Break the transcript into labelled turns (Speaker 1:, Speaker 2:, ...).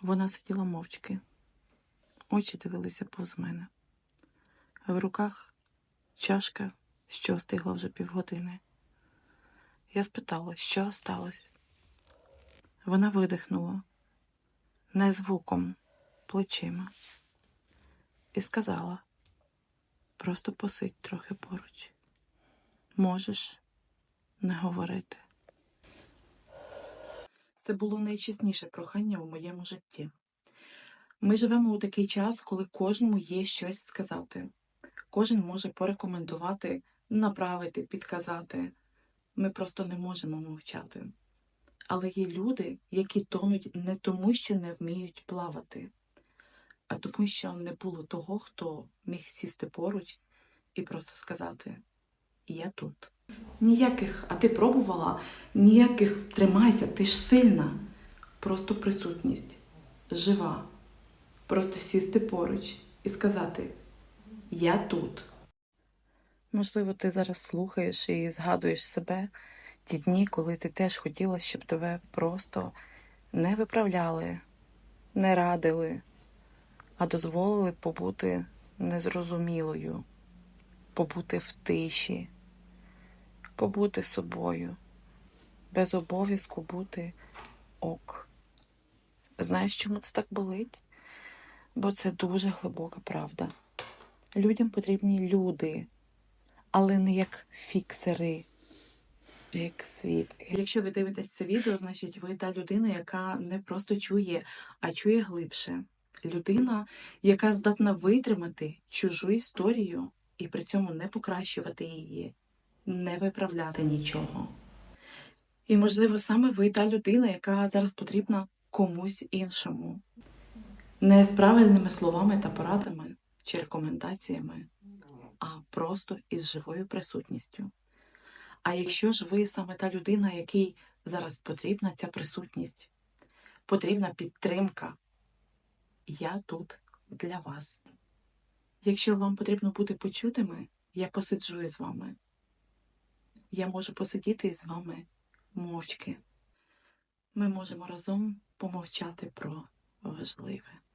Speaker 1: Вона сиділа мовчки, очі дивилися повз мене. В руках чашка, що стигла вже півгодини. Я спитала, що сталося. Вона видихнула не звуком, плечима, і сказала: просто посидь трохи поруч. Можеш не говорити. Це було найчесніше прохання у моєму житті. Ми живемо у такий час, коли кожному є щось сказати. Кожен може порекомендувати, направити, підказати. Ми просто не можемо мовчати. Але є люди, які тонуть не тому, що не вміють плавати, а тому, що не було того, хто міг сісти поруч і просто сказати: Я тут. Ніяких, а ти пробувала, ніяких тримайся, ти ж сильна. Просто присутність, жива. Просто сісти поруч і сказати Я тут. Можливо, ти зараз слухаєш і згадуєш себе ті дні, коли ти теж хотіла, щоб тебе просто не виправляли, не радили, а дозволили побути незрозумілою, побути в тиші, побути собою, без обов'язку бути ок. Знаєш, чому це так болить? Бо це дуже глибока правда. Людям потрібні люди, але не як фіксери, як свідки. Якщо ви дивитесь це відео, значить ви та людина, яка не просто чує, а чує глибше. Людина, яка здатна витримати чужу історію і при цьому не покращувати її, не виправляти нічого. І, можливо, саме ви та людина, яка зараз потрібна комусь іншому. Не з правильними словами та порадами чи рекомендаціями, а просто із живою присутністю. А якщо ж ви саме та людина, якій зараз потрібна ця присутність, потрібна підтримка, я тут для вас. Якщо вам потрібно бути почутими, я посиджу із вами. Я можу посидіти із вами мовчки. Ми можемо разом помовчати про важливе.